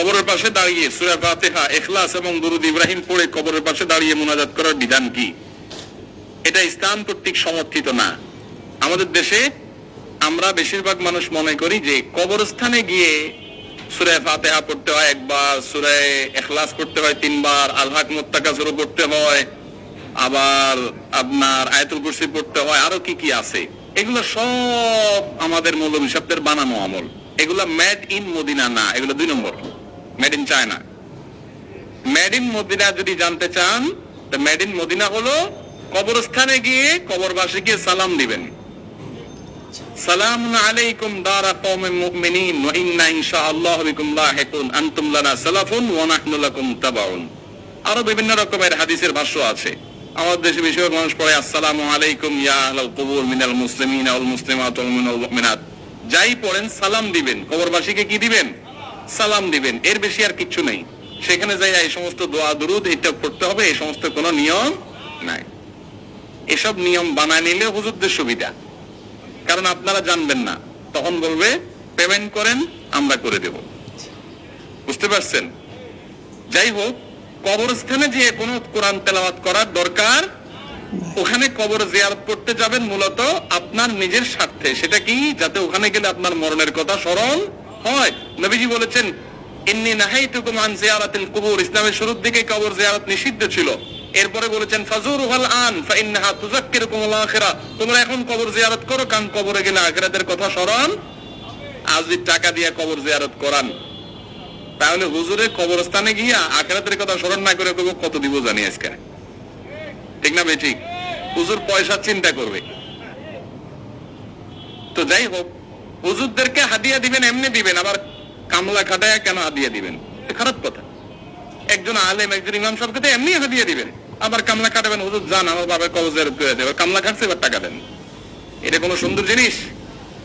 কবরের পাশে দাঁড়িয়ে সুরা ফাতেহা এখলাস এবং দুরুদ ইব্রাহিম পড়ে কবরের পাশে দাঁড়িয়ে মোনাজাত করার বিধান কি? এটা ইসলাম কর্তৃক সমর্থিত না। আমাদের দেশে আমরা বেশিরভাগ মানুষ মনে করি যে কবরস্থানে গিয়ে সুরায় ফাতেহা পড়তে হয় একবার সুরায় এখলাস পড়তে হয় তিনবার, আলহাক মোত্তাকা শুরু পড়তে হয়, আবার আপনার আয়াতুল কুরসি পড়তে হয়, আরও কি কি আছে। এগুলো সব আমাদের মৌলভী শব্দের বানানো আমল। এগুলো মেড ইন মদিনা না, এগুলো দুই নম্বর। Made in China made in Medina যদি জানতে চান তো মেড ইন মদিনা হলো কবরস্থানে গিয়ে কবরবাসীকে সালাম দিবেন। সালাম আলাইকুম দারা কওমে মুমিনিন, ওয়া ইন্না বিকুম লাহিকুন, আনতুম লানা সালাফুন, ওয়া নাহনু লাকুম তাবাউন। আরও বিভিন্ন রকমের হাদিসের ভাষ্য আছে। আমাদের দেশে মানুষ পড়ে, আসসালামু আলাইকুম, ইয়া আহলাল কুবুর, মিনাল ওয়াল মুসলিমাত, ওয়াল মুমিনাত। যাই পড়েন, সালাম দিবেন। কবরবাসীকে কি দিবেন? সালাম দিবেন। এর বেশি আর কিচ্ছু নেই। সেখানে যাই এই সমস্ত দোয়া, দুরুদ এটা পড়তে হবে, এই সমস্ত কোনো নিয়ম নাই। এসব নিয়ম বানায় নিলে হুজুরদের সুবিধা। কারণ আপনারা জানবেন না। তখন বলবে পেমেন্ট করেন, আমরা করে দেব। বুঝতে পারছেন? যাই হোক, কবরস্থানে যে কোনো কোরআন তেলাওয়াত করার দরকার, ওখানে কবর জিয়ারত করতে যাবেন মূলত আপনার নিজের স্বার্থে। সেটা কি? যাতে ওখানে গেলে আপনার মরণের কথা স্মরণ হয়। নবীজি বলেছেন, ইন্নি নাহাইতুকুম আন জিয়ারাতিল কুবুর। ইসলামের শুরুর দিকে কবর জিয়ারত নিষিদ্ধ ছিল। এরপরে বলেছেন, ফাজুর হাল আন, ফাইন্নাহা তুজাক্কিরুকুম আল আখিরা। তোমরা এখন কবর জিয়ারত করো, কারণ কবরে গেলে আখিরাতের কথা স্মরণ। আজ টাকা দিয়ে কবর জিয়ারত করান, তাহলে হুজুরের কবরস্থানে গিয়া আখিরাতের কথা স্মরণ না করে কইবো, কত দিব জানি আজকে? ঠিক না ভাই, ঠিক? হুজুর পয়সা চিন্তা করবে। তো যাই হোক হুজুরদেরকে হাদিয়া দিবেন, এমনি দিবেন, আবার কামলা খাটায় কেন হাদিয়া দিবেন? খারাপ কথা। একজন আলেম, একজন ইমাম সাহেবকে এমনি হাদিয়া দিবেন। আবার কামলা কাটাবেন হুজুর, যান, আমার বাবার কবজের করে দেবে কামলা খাটছে, এবার টাকা দেন। এটা কোনো সুন্দর জিনিস?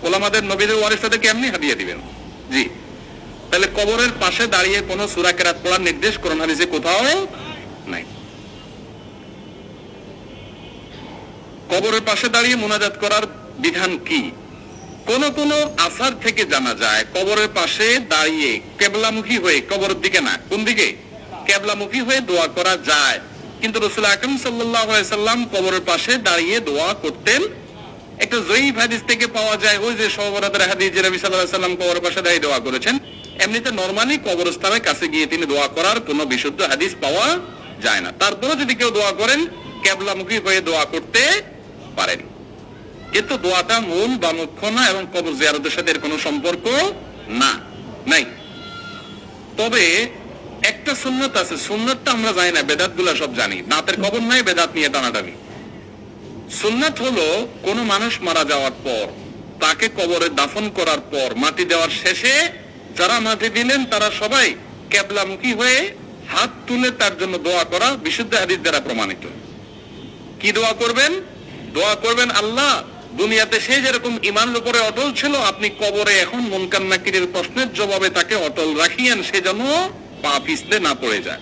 ওলামাদের নবীদের ওয়ারিসটাদেরকে এমনি হাদিয়া দিবেন। জি। তাহলে কবরের পাশে দাঁড়িয়ে কোন সুরা কেরাত পড়ার নির্দেশ কোরআন হাদিসে কোথাও নাই। কবরের পাশে দাঁড়িয়ে মোনাজাত করার বিধান কি? কোন কোন আসার থেকে জানা যায়, কবরের পাশে দাঁড়িয়ে কেবলামুখী হয়ে, কবরের দিকে না, কোন দিকে? কেবলামুখী হয়ে দোয়া করা যায়। কিন্তু রসুল আকরম সাল্লাম কবরের পাশে দাঁড়িয়ে দোয়া করতেন। একটা হাদিস থেকে পাওয়া যায়, ওই যে যে নবী সাল্লাহ সাল্লাম পাশে দাঁড়িয়ে দোয়া করেছেন, এমনিতে নর্মালি কবরস্থানের কাছে গিয়ে তিনি দোয়া করার কোনো বিশুদ্ধ হাদিস পাওয়া যায় না। তারপরে যদি কেউ দোয়া করেন, কেবলামুখী হয়ে দোয়া করতে পারেন। কিন্তু দোয়াটা মূল বা মুখ্য না এবং কবর জিয়ারতের সাথে এর কোনো সম্পর্ক না, নাই। তবে একটা সুন্নত আছে, সুন্নতটা আমরা জানি না বেদাতগুলা সব জানি। নাতের খবর নাই, বেদাত নিয়ে টানাটানি। সুন্নাত হলো কোন মানুষ মারা যাওয়ার পর, তাকে কবরে দাফন করার পর, মাটি দেওয়ার শেষে যারা মাটি দিলেন, তারা সবাই কেবলামুখী হয়ে হাত তুলে তার জন্য দোয়া করা, বিশুদ্ধ হাদিস দ্বারা প্রমাণিত। কি দোয়া করবেন? দোয়া করবেন আল্লাহ দুনিয়াতে সে যেরকম ইমানের উপরে অটল ছিল, আপনি কবরে এখন মনকান নাকিরের প্রশ্নের জবাবে তাকে অটল রাখিয়েন, সে যেন পা পিছলে না পড়ে যায়।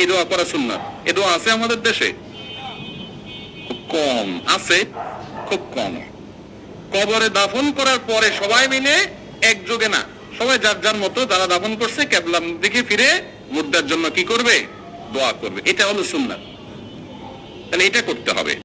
এই দোয়া করা শুননা এ দোয়া আছে আমাদের দেশে? খুব কম আছে, খুব কম। কবরে দাফন করার পরে সবাই মিলে একযোগে না, সবাই যার যার মতো যারা দাফন করছে কেবলাম দিকে ফিরে মুদ্রার জন্য কি করবে? দোয়া করবে। এটা হলো সুন্নাত। তাহলে এটা করতে হবে।